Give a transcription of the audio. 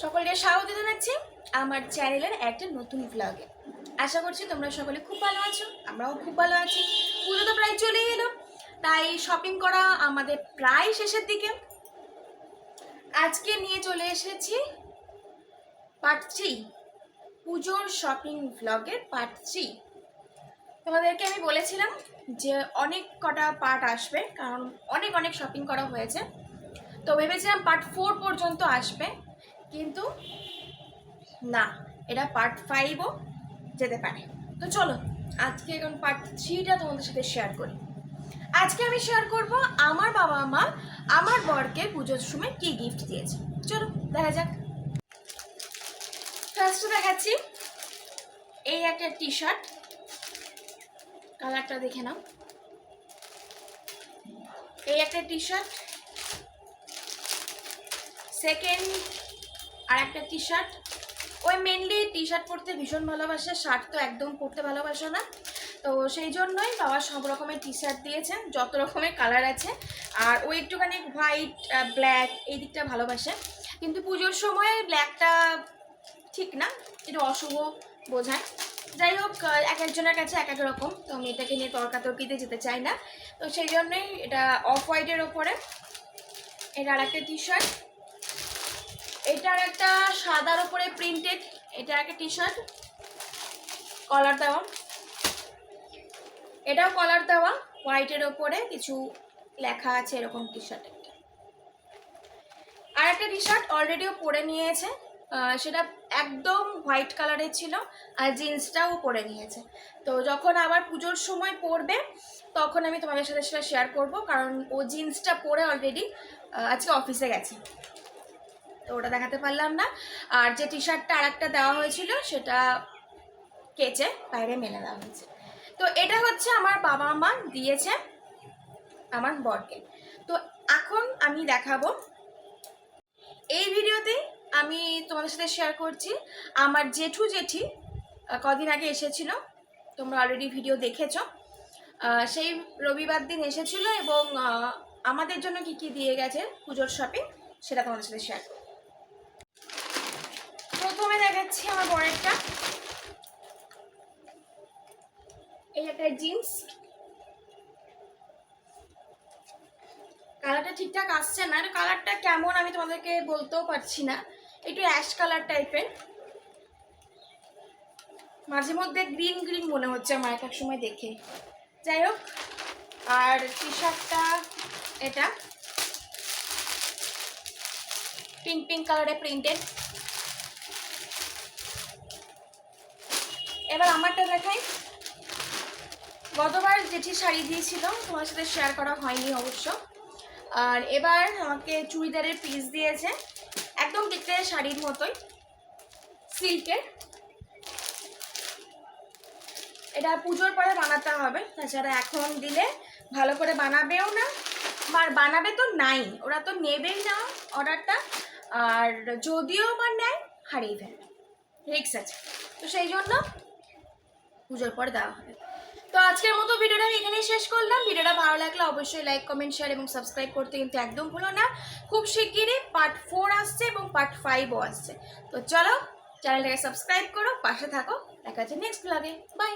সকলকে স্বাগত জানাচ্ছি আমার চ্যানেলের একটা নতুন ব্লগে আশা করছি তোমরা সকলে খুব ভালো আছো, আমরাও খুব ভালো আছি। পুজো তো প্রায় চলেই এলো, তাই শপিং করা আমাদের প্রায় শেষের দিকে। আজকে নিয়ে চলে এসেছি পার্ট থ্রি পুজোর শপিং ব্লগের পার্ট থ্রি তোমাদেরকে আমি বলেছিলাম যে অনেক কটা পার্ট আসবে, কারণ অনেক অনেক শপিং করা হয়েছে। তো ভেবেছিলাম পার্ট ফোর পর্যন্ত আসবে। কিন্তু না, এটা পার্ট ফাইভও যেতে পারে। তো চলো, আজকে এখন পার্ট থ্রিটা তোমাদের সাথে শেয়ার করি। আজকে আমি শেয়ার করব আমার বাবা মা, আমার বরকে পুজোর সময় কি গিফট দিয়েছে। চলো, দেখা যাক। ফার্স্টে দেখাচ্ছি, এই একটা টি শার্ট কালারটা দেখে নাও। এই একটা টি শার্ট সেকেন্ড আর একটা টি শার্ট ওই মেনলি টি শার্ট পরতে ভীষণ ভালোবাসে শার্ট তো একদম পরতে ভালোবাসে না। তো সেই জন্যই বাবা সব রকমের টি শার্ট দিয়েছেন, যত রকমের কালার আছে। আর ও একটুখানি হোয়াইট ব্ল্যাক এই দিকটা ভালোবাসে। কিন্তু পুজোর সময় ব্ল্যাকটা ঠিক না, একটু অশুভ বোঝায়। যাই হোক এক একজনের কাছে এক এক রকম। তো আমি এটাকে নিয়ে তর্কাতর্কিতে যেতে চাই না। তো সেই জন্যই এটা অফ হোয়াইটের ওপরে। এটা আর একটা টি শার্ট এটার একটা সাদার ওপরে প্রিন্টেড এটা একটা টি শার্ট কলার দেওয়া। এটাও কলার দেওয়া হোয়াইটের ওপরে কিছু লেখা আছে এরকম টি শার্ট আর একটা টি শার্ট অলরেডিও পরে নিয়েছে সেটা একদম হোয়াইট কালারের ছিল, আর জিন্সটাও পরে নিয়েছে। তো যখন আবার পুজোর সময় পরবে, তখন আমি তোমাদের সাথে সেটা শেয়ার করব, কারণ ও জিন্সটা পরে অলরেডি আজকে অফিসে গেছে। তো ওটা দেখাতে পারলাম না। আর যে টি শার্টটা আর একটা দেওয়া হয়েছিল, সেটা কেচে বাইরে মেলে দেওয়া হয়েছে। তো এটা হচ্ছে আমার বাবা মা দিয়েছে আমার বরকে। তো এখন আমি দেখাবো। এই ভিডিওতে আমি তোমাদের সাথে শেয়ার করছি। আমার জেঠু জেঠি কদিন আগে এসেছিল, তোমরা অলরেডি ভিডিও দেখেছ। সেই রবিবার দিন এসেছিল এবং আমাদের জন্য কি কি দিয়ে গেছে পুজোর শপিং সেটা তোমাদের সাথে শেয়ার করব দেখাচ্ছি আমার বরেরটা এই একটা জিন্স। কালারটা ঠিকঠাক আসছে না। কালারটা কেমন আমি তোমাদেরকে বলতেও পারছি না। একটু অ্যাশ কালার টাইপের। মাঝে মধ্যে গ্রিন গ্রিন মনে হচ্ছে আমার এক সময় দেখে। যাই হোক, আর টি শার্টটা এটা। পিঙ্ক পিঙ্ক কালারে প্রিন্টেড। এবার আমারটা দেখাই। গতবার যেটি শাড়ি দিয়েছিল, তোমার সাথে শেয়ার করা হয়নি অবশ্য। আর এবার আমাকে চুড়িদারের পিস দিয়েছে, একদম দেখতে শাড়ির মতোই সিল্কের এটা পুজোর পরে বানাতে হবে, তাছাড়া এখন দিলে ভালো করে বানাবেও না। আর বানাবে তো নাই, ওরা তো নেবেই না অর্ডারটা। আর যদিও বা নেয়, হারিয়ে ফেলবে রিক্স আছে। তো সেই জন্য পুজোর পর দেওয়া হবে। তো আজকের মতো ভিডিওটা আমি এখানেই শেষ করলাম। ভিডিওটা ভালো লাগলে অবশ্যই লাইক কমেন্ট শেয়ার এবং সাবস্ক্রাইব করতে কিন্তু একদম ভুলো না। খুব শিগগিরই পার্ট ফোর আসছে এবং পার্ট ফাইভও আসছে। তো চলো চ্যানেলটাকে সাবস্ক্রাইব করো, পাশে থাকো। দেখা যাচ্ছে নেক্সট ব্লগে বাই